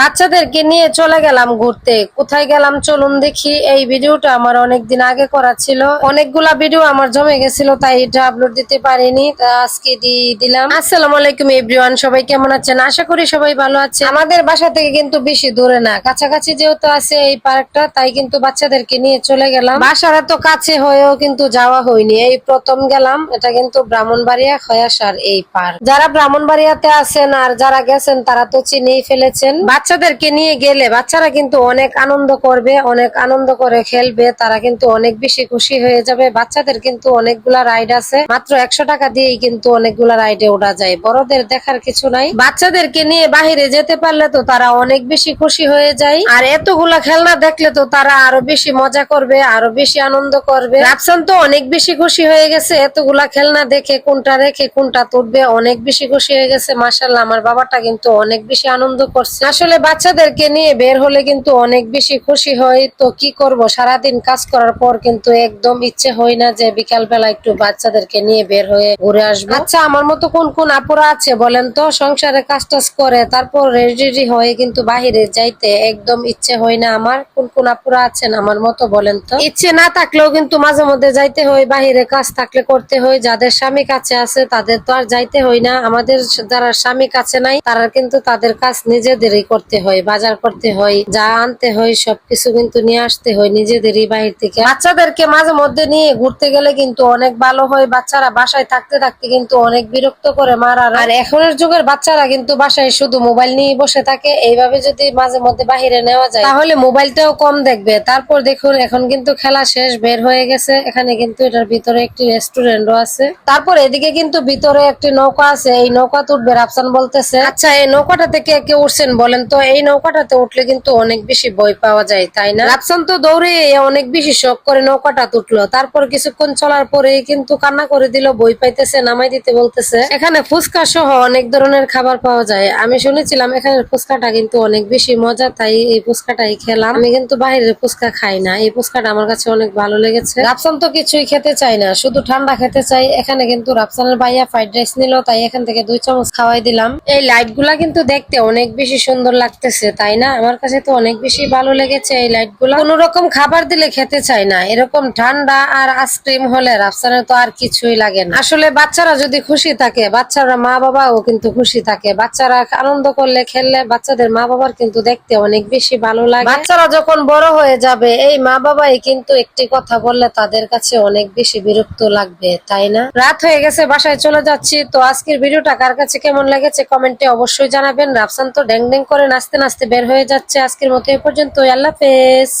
বাচ্চাদেরকে নিয়ে চলে গেলাম ঘুরতে। কোথায় গেলাম চলুন দেখি। এই ভিডিওটা আমার অনেকদিন আগে করা ছিল। অনেকগুলা ভিডিও আমার জমে গেছিল, তাই এটা আপলোড দিতে পারিনি। তা আজকে দিয়ে দিলাম। আসসালামু আলাইকুম এভরিওয়ান, সবাই কেমন আছেন? আশা করি সবাই ভালো আছে আমাদের বাসা থেকে কিন্তু বেশি দূরে না। কাছাকাছি যেহেতু আছে এই পার্কটা, তাই কিন্তু বাচ্চাদেরকে নিয়ে চলে গেলাম। বাসার এত কাছে হয়েও কিন্তু যাওয়া হয়নি। এই প্রথম গেলাম। এটা কিন্তু ব্রাহ্মণবাড়িয়া খয়াসার এই পার্ক। যারা ব্রাহ্মণবাড়িয়াতে আছেন আর যারা গেছেন, তারা তো চিনেই ফেলেছেন। বাচ্চাদেরকে নিয়ে গেলে বাচ্চারা কিন্তু অনেক আনন্দ করবে, অনেক আনন্দ করে খেলবে, তারা কিন্তু অনেক বেশি খুশি হয়ে যাবে। বাচ্চাদের কিন্তু অনেকগুলা রাইড আছে, মাত্র একশো টাকা দিয়েই কিন্তু অনেকগুলা রাইডে ওঠা যায়। বড়দের দেখার কিছু নাই। বাচ্চাদেরকে নিয়ে বাহিরে যেতে পারলে তো তারা অনেক বেশি খুশি হয়ে যায়। আর এতগুলা খেলনা দেখলে তো তারা আরও বেশি মজা করবে, আরও বেশি আনন্দ করবে। রাফসান তো অনেক বেশি খুশি হয়ে গেছে। এতগুলা খেলনা দেখে, কোনটা রেখে, কোনটা তুলবে, অনেক বেশি খুশি হয়ে গেছে। মাসাল্লাহ আমার বাবাটা কিন্তু অনেক বেশি আনন্দ করছে। আসলে বাচ্চাদেরকে নিয়ে বের হলে কিন্তু অনেক বেশি খুশি হয়। তো কি করব? সারাদিন কাজ করার পর কিন্তু একদম ইচ্ছে হয় না যে বিকাল বেলা একটু বাচ্চাদেরকে নিয়ে বের হয়ে ঘুরে আসব। আচ্ছা আমার মতো কোন কোন আপুরা আছে বলেন তো? সংসারে কাজ টাজ করে, তারপর রেডি হয়ে কিন্তু বাহিরে যাইতে একদম ইচ্ছে হয় না আমার। কোন কোন আপুরা আছেন আমার মতো বলেন তো? ইচ্ছে না থাকলেও কিন্তু মাঝে মধ্যে যাইতে হয়, বাহিরে কাজ থাকলে করতে হয়। যাদের স্বামী কাছে আছে তাদের তো আর যাইতে হয় না। আমাদের যারা স্বামী কাছে নাই, তারা কিন্তু তাদের কাজ নিজেদেরই করতে হয়, বাজার করতে হয়, যা আনতে হয় সবকিছু কিন্তু নিয়ে আসতে হয় নিজেদেরই বাহির থেকে। বাচ্চাদেরকে মাঝে মধ্যে নিয়ে ঘুরতে গেলে কিন্তু অনেক ভালো হয়, বাচ্চারা বাসায় থাকতে থাকতে কিন্তু অনেক বিরক্ত করে মারার। আর এখনের যুগের বাচ্চারা কিন্তু বাসায় শুধু মোবাইল নিয়ে বসে থাকে, এইভাবে যদি মাঝে মধ্যে বাহিরে নেওয়া যায়, তাহলে মোবাইলটাও কম দেখবে। তারপর দেখুন, এখন কিন্তু খেলা শেষ, বের হয়ে গেছে। এখানে কিন্তু এটার ভিতরে একটি রেস্টুরেন্টও আছে। তারপর এদিকে কিন্তু ভিতরে একটি নৌকা আছে, এই নৌকা উঠবে রাফসান বলতেছে। আচ্ছা এই নৌকাটা থেকে কে উঠছেন বলেন তো এই নৌকাটাতে উঠলে কিন্তু অনেক বেশি ভয় পাওয়া যায়, তাই না? রাফসান তো দৌড়ে অনেক বেশি শখ করে নৌকাটা তুটলো তারপর কিছুক্ষণ চলার পরে কিন্তু কান্না করে দিল বই পাইতেছে, নামাই দিতে বলতেছে। এখানে ফুচকা সহ অনেক ধরনের খাবার পাওয়া যায়। আমি শুনেছিলাম এখানে ফুচকাটা কিন্তু অনেক বেশি মজা, তাই এই ফুচকাটাই খেলাম। আমি কিন্তু বাইরের ফুচকা খাই না, এই ফুচকাটা আমার কাছে অনেক ভালো লেগেছে। রাফসান তো কিছুই খেতে চাই না, শুধু ঠান্ডা খেতে চাই এখানে কিন্তু রাফসানের ভাইয়া ফ্রাইড রাইস নিল, তাই এখান থেকে দুই চামচ খাওয়াই দিলাম। এই লাইটগুলা কিন্তু দেখতে অনেক বেশি সুন্দর লাগতেছে, তাই না? আমার কাছে তো অনেক বেশি ভালো লেগেছে এই লাইটগুলা কোন রকম খাবার দিলে খেতে চাই না, এরকম ঠান্ডা আর আইসক্রিম হলে রাফসানের তো আর কিছুই লাগে না। আসলে বাচ্চারা যদি খুশি থাকে, বাচ্চারা মা বাবাও কিন্তু খুশি থাকে। বাচ্চারা আনন্দ করলে খেললে বাচ্চাদের মা বাবার কিন্তু দেখতে অনেক বেশি ভালো লাগে। বাচ্চারা যখন বড় হয়ে যাবে, এই মা বাবাই কিন্তু একটি কথা বললে তাদের কাছে অনেক বেশি বিরক্ত লাগবে, তাই না? রাত হয়ে গেছে, বাসায় চলে যাচ্ছি। তো আজকের ভিডিওটা কার কাছে কেমন লেগেছে কমেন্টে অবশ্যই জানাবেন। রাফসান তো ড্যাং ড্যাং করে নাচতে নাচতে বের হয়ে যাচ্ছে আজকের মতো এ পর্যন্ত আল্লাহ হাফেজ।